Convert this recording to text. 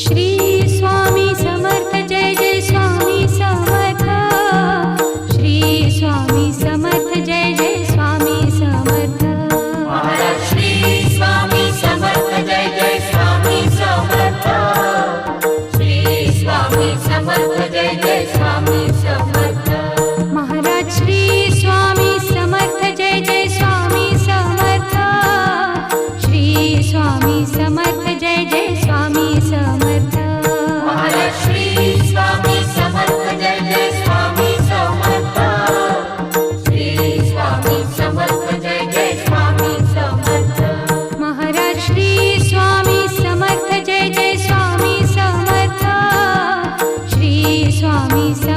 Swami Samarth Jai Jai Swami सथा Shri Swami Samarth Jai Jai Swami Samta Shri Swami Samarth Jai Jai Swami Samta Shri Swami Samarth Jai Jai Swami Samarth Maharaj Shri Swami Samarth Jai Jai Swami Shri Swami promise.